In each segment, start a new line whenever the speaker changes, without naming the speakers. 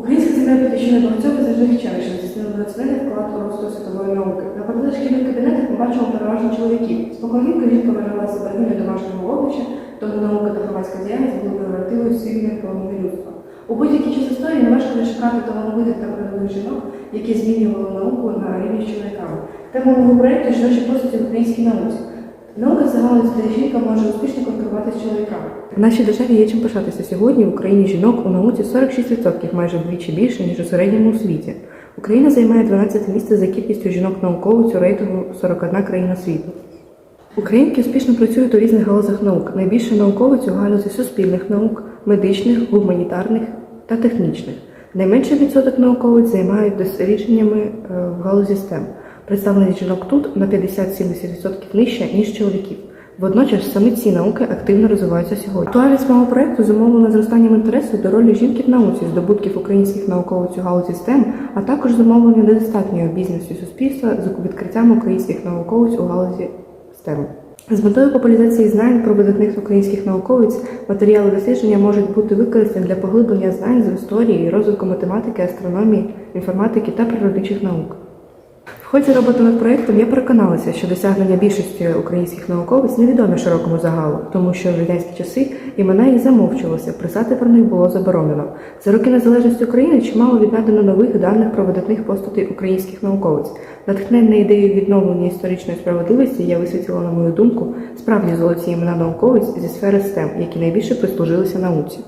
Українська земля підвищена багатьох визначних вчених, що здійснили надзвичайний вклад у розвиток світової науки. На паралель шкільних кабінетах ми бачимо переважно чоловіків. Споконвіку жінка вважала себе гиною домашнього вогнища, тому наука та громадська діяльність були превративою світною половини людства. У будь-який час історії не важко не шукати талановитих та передових жінок, які змінювали науку на рівні з чоловіками. Тема мого проєкту жіночі постаті в українській науці. Наука де жінка може успішно конкурувати з чоловіками. В нашій державі є чим пишатися. Сьогодні в Україні жінок у науці 46%, майже вдвічі більше, ніж у середньому у світі. Україна займає 12 місце за кількістю жінок-науковиць у рейтингу 41 країна світу. Українки успішно працюють у різних галузях наук. Найбільше науковиць у галузі суспільних наук, медичних, гуманітарних та технічних. Найменший відсоток науковиць займають дослідженнями е, в галузі STEM. Представленість жінок тут на 50-70% нижча, ніж чоловіків. Водночас саме ці науки активно розвиваються сьогодні. Актуальність мого проекту зумовлена зростанням інтересу до ролі жінки в науці, здобутків українських науковиць у галузі STEM, а також зумовлення недостатньої обізнаності суспільства з відкриттям українських науковиць у галузі STEM. З метою популяризації знань про видатних українських науковиць матеріали дослідження можуть бути використані для поглиблення знань з історії розвитку математики, астрономії, інформатики та природничих наук. В ході роботи над проєктом я переконалася, що досягнення більшості українських науковиць невідомі широкому загалу, тому що в радянські часи імена їх замовчувалися, писати про них було заборонено. За роки незалежності України чимало віднайдено нових даних про видатних постатей українських науковиць. Натхненна ідеєю відновлення історичної справедливості я висвітлила, на мою думку, справді золоті імена науковиць зі сфери STEM, які найбільше прислужилися науці.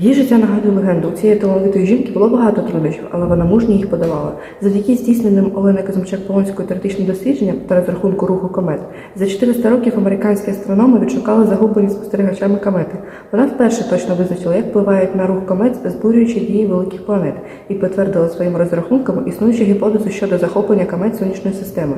Її життя нагадує легенду. У цієї талановитої жінки було багато труднощів, але вона мужньо їх подавала. Завдяки здійсненим Оленою Казимчак полонською теоретичним дослідженням та розрахунку руху комет за 400 років американські астрономи відшукали загублені спостерігачами комети. Вона вперше точно визначила, як впливають на рух комет, збурюючи дії великих планет, і підтвердила своїми розрахунками існуючу гіпотезу щодо захоплення комет сонячної системи.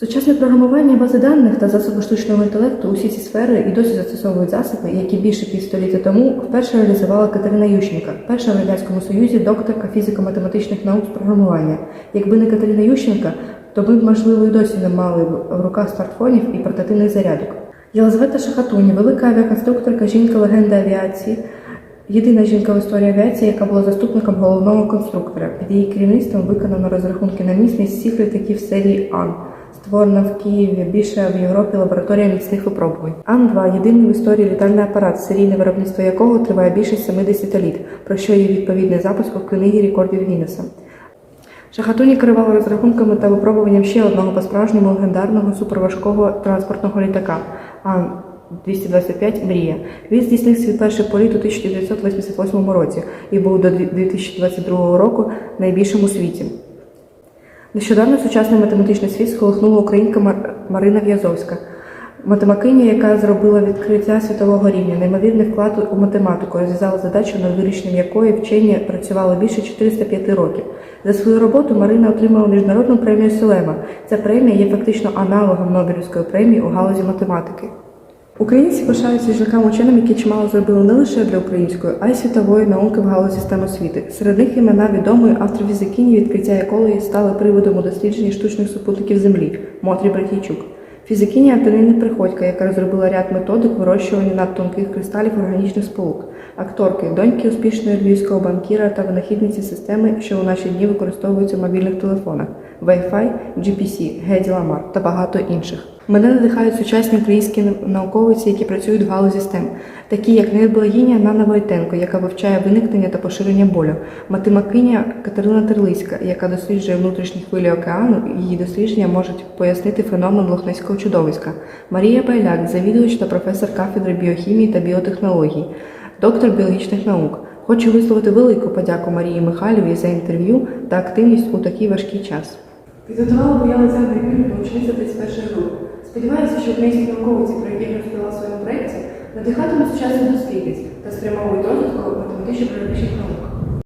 Сучасне програмування бази даних та засоби штучного інтелекту усі ці сфери і досі застосовують засоби, які більше півстоліття тому вперше реалізувала Катерина Ющенка, перша в радянському союзі докторка фізико-математичних наук з програмування. Якби не Катерина Ющенка, то ми б можливо і досі не мали в руках смартфонів і портативних зарядок. Єлизавета Шахатуні, велика авіаконструкторка, жінка легенда авіації. Єдина жінка в історії авіації, яка була заступником головного конструктора. Під її керівництвом виконано розрахунки на міцність всіх літаків серії Ан. Створена в Києві більше в Європі лабораторія міцних випробувань. Ан-2 – єдиний в історії літальний апарат, серійне виробництво якого триває більше 70 літ, про що є відповідний запуск у книгі рекордів Гіннеса. Шахатуні керувала розрахунками та випробуванням ще одного по-справжньому легендарного суперважкого транспортного літака Ан-225 Мрія. Він здійснив свій перший політ у 1988 році і був до 2022 року найбільшим у світі. Нещодавно сучасний математичний світ сколихнула українка Мар- Марина В'язовська, математикиня, яка зробила відкриття світового рівня, неймовірний вклад у математику, розв'язала задачу, над вирішенням якої вчені працювали більше 405 років. За свою роботу Марина отримала міжнародну премію Селема. Ця премія є фактично аналогом Нобелівської премії у галузі математики. Українці пишаються жінками-ученими, які чимало зробили не лише для української, а й світової науки в галузі систем освіти. Серед них імена відомої астрофізикині, відкриття якої стали приводом у дослідженні штучних супутників Землі Мотрі Братійчук. Фізикиня Антоніна Приходька, яка розробила ряд методик вирощування надтонких кристалів органічних сполук, акторки, доньки успішного львівського банкіра та винахідниці системи, що у наші дні використовуються в мобільних телефонах, Wi-Fi, GPC, Геді Ламар та багато інших. Мене надихають сучасні українські науковиці, які працюють в галузі STEM, такі як неблагиня Нана Войтенко, яка вивчає виникнення та поширення болю, математикиня Катерина Терлицька, яка досліджує внутрішні хвилі океану. Її дослідження можуть пояснити феномен лохнеського чудовиська. Марія Байляк, завідувач та професор кафедри біохімії та біотехнологій, доктор біологічних наук. Хочу висловити велику подяку Марії Михайлівій за інтерв'ю та активність у такий важкий час. Підготувала моя Олександра Юрівна, учениця 31 групи. Сподіваюся, що українські науковці, про які я розповіла в своєму проєкті, надихатимуть сучасних дослідниць та спрямовують розвитку математично-природничих наук.